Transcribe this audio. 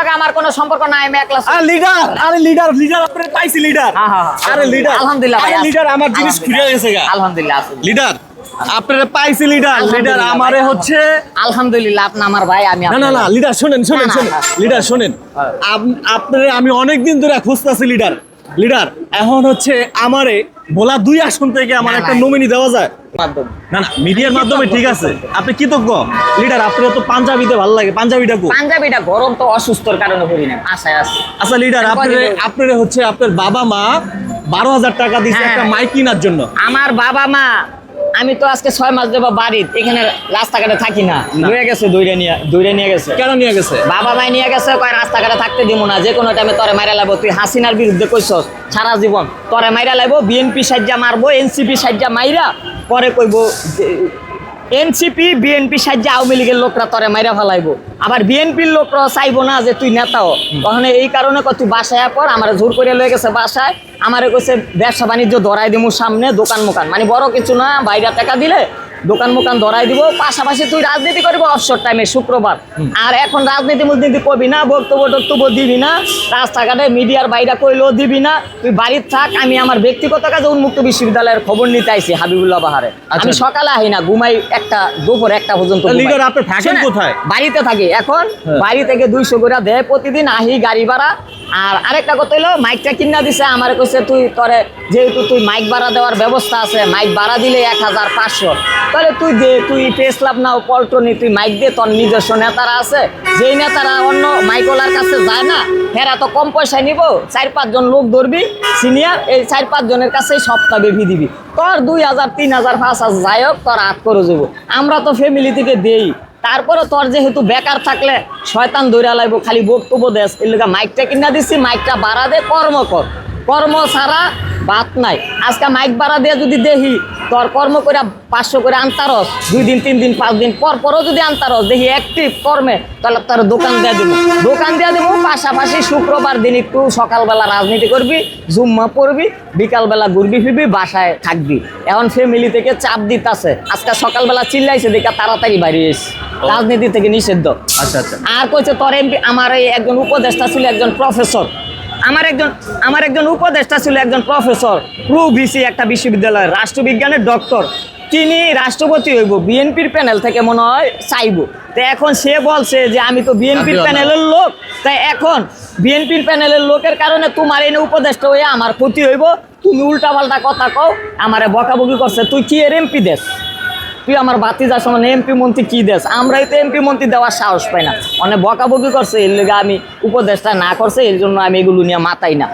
লাগে আমার কোনো সম্পর্ক নাই আমি একলা আরে লিডার আরে লিডার লিডার আপনি পাইছি লিডার হ্যাঁ, হ্যাঁ, হ্যাঁ। আরে লিডার আলহামদুলিল্লাহ আরে লিডার আমার জিনিস। খুলে গেছে গা। আলহামদুলিল্লাহ লিডার আপনারা পাইছি লিডার লিডার আমারে হচ্ছে আলহামদুলিল্লাহ আপনি আমার ভাই আমি না না না লিডার শুনেন শুনেন শুনেন। লিডার শুনেন। আপনারে আমি অনেক দিন ধরে খুঁজতেছি লিডার লিডার এখন হচ্ছে আমারে বলা দুই আসন থেকে আমার একটা নমিনি দেওয়া যায়। না না মিডিয়ার মাধ্যমে ঠিক আছে। আপনি কৃতজ্ঞ? লিডার আপনার তো পাঞ্জাবিতে ভালো লাগে। পাঞ্জাবিটা কো পাঞ্জাবিটা গরম তো অসুস্থর কারণে করি না আশায় আছে। আচ্ছা লিডার আপনি আপনার আপনার হচ্ছে আপনার বাবা মা বারো হাজার টাকা দিচ্ছে হ্যাঁ। একটা মাইক কেনার জন্য। আমার বাবা মা আমি তো আজকে ছয় মাস দেবো বাড়ির এখানে রাস্তাঘাটে থাকি না। লয়ে গেছে দৌড়ে নিয়ে দৌড়ে নিয়ে গেছে। কেন নিয়ে গেছে? বাবা মাই নিয়ে গেছে কয় রাস্তাঘাটে থাকতে দিব না যে কোনো টাইমে তরে মাইরা লাগবো তুই হাসিনার বিরুদ্ধে কইছস সারা জীবন। তরে মাইরা লাগবো বিএনপি সাজ্জা মারবো এনসিপি সাজ্জা মাইরা পরে কইব এনসিপি বিএনপি সাহায্যে আওয়ামী লীগের লোকরা তরে মাইরা ফেলাইবো। আবার বিএনপির লোকরা চাইব না যে তুই নেতাও। তখন এই কারণে কত তুই বাসায় পর আমার জোর করে লয়ে গেছে বাসায়। আমার কইছে ব্যবসা বাণিজ্য ধরাই দিমু সামনে দোকান মোকান মানে বড় কিছু না বাইরে টাকা দিলে দোকান মোকান ধরাই দিব পাশাপাশি তুই রাজনীতি করবি অবসর টাইমে শুক্রবার। আর এখন রাজনীতি মুজনীতি করবি না বক্তব্য টক্তব্য দিবি না রাস্তাঘাটে মিডিয়ার বাইরে কইলেও দিবি না তুই বাড়ির থাক আমি আমার ব্যক্তিগত কাজে উন্মুক্ত বিশ্ববিদ্যালয়ের খবর নিতে আইছি হাবিবুল্লাহ বাহারে। আচ্ছা। আমি সকালে আহি না ঘুমাই একটা দুপুর একটা পর্যন্ত কোথায়? বাড়িতে থাকি। এখন হ্যাঁ। বাড়ি থেকে দুইশো করে দেয় প্রতিদিন আহি গাড়ি ভাড়া। আর আরেকটা কথা হলো মাইকটা কিনা দিছে আমার কইছে তুই তোরে যেহেতু তুই মাইক ভাড়া দেওয়ার ব্যবস্থা আছে মাইক ভাড়া দিলে এক হাজার পাঁচশো। তাহলে তুই দে, তুই ক্লাব নাও, পল্টনি তুই মাইক দে, তোর নিজস্ব নেতারা আছে। যেই নেতারা অন্য মাইকওয়ালার কাছে যায় না, হেরা তো কম পয়সায় নিব, চার পাঁচজন লোক ধরবি সিনিয়র এই চার পাঁচজনের কাছেই সপ্তাহ বেভি দিবি। তোর দুই হাজার, তিন হাজার, পাঁচ হাজার, যাই হোক, তোর আট করে যাব আমরা তো ফ্যামিলি থেকে দেই। তারপরে তোর যেহেতু বেকার থাকলে, শয়তান দৌড়া লাগবো, খালি বক্তব্য দেশ এর মাইকটা কিনা দিচ্ছি মাইকটা বাড়া দে, কর্ম কর। কর্ম ছাড়া বাত নাই। আজকে মাইক বাড়া দিয়ে যদি দেখি তোর কর্ম করে পাঁচশো করে আনতারস দুই দিন তিন দিন পাঁচ দিন পর পরও যদি আনতারস দেখি অ্যাক্টিভ কর্মে তাহলে তোর দোকান দিয়ে দেবো। দোকান দিয়ে দেবো পাশাপাশি শুক্রবার দিন একটু সকালবেলা রাজনীতি করবি জুম্মা পড়বি বিকালবেলা ঘুরবি ফিরবি বাসায় থাকবি। এখন ফ্যামিলি থেকে চাপ দিতাছে। আজকে সকালবেলা চিল্লাইছে দেখা তাড়াতাড়ি এসে। রাজনীতি থেকে নিষিদ্ধ আচ্ছা আচ্ছা। আর কইছে তোর এমপি আমার এই একজন উপদেষ্টা ছিল একজন প্রফেসর আমার একজন আমার একজন উপদেষ্টা ছিল একজন প্রফেসর প্রু ভিসি একটা বিশ্ববিদ্যালয়ের রাষ্ট্রবিজ্ঞানের ডক্টর। তিনি রাষ্ট্রপতি হইব বিএনপির প্যানেল থেকে মনে হয় চাইব। তো এখন সে বলছে যে আমি তো বিএনপির প্যানেলের লোক। তাই এখন বিএনপির প্যানেলের লোকের কারণে তোমার এনে উপদেষ্টা হয়ে আমার ক্ষতি হইব। তুমি উল্টাপাল্টা কথা কও আমারে বকাবকি করছে। তুই কি এর এমপি দেশ? তুই আমার বাতি যাস মানে এমপি মন্ত্রী কি দেশ? আমরাই তো এমপি মন্ত্রী দেওয়ার সাহস পাই না। অনেক বকাবকি করছে, এর লেগে আমি উপদেশটা না করছে, এর জন্য আমি এগুলো নিয়ে মাতাই না।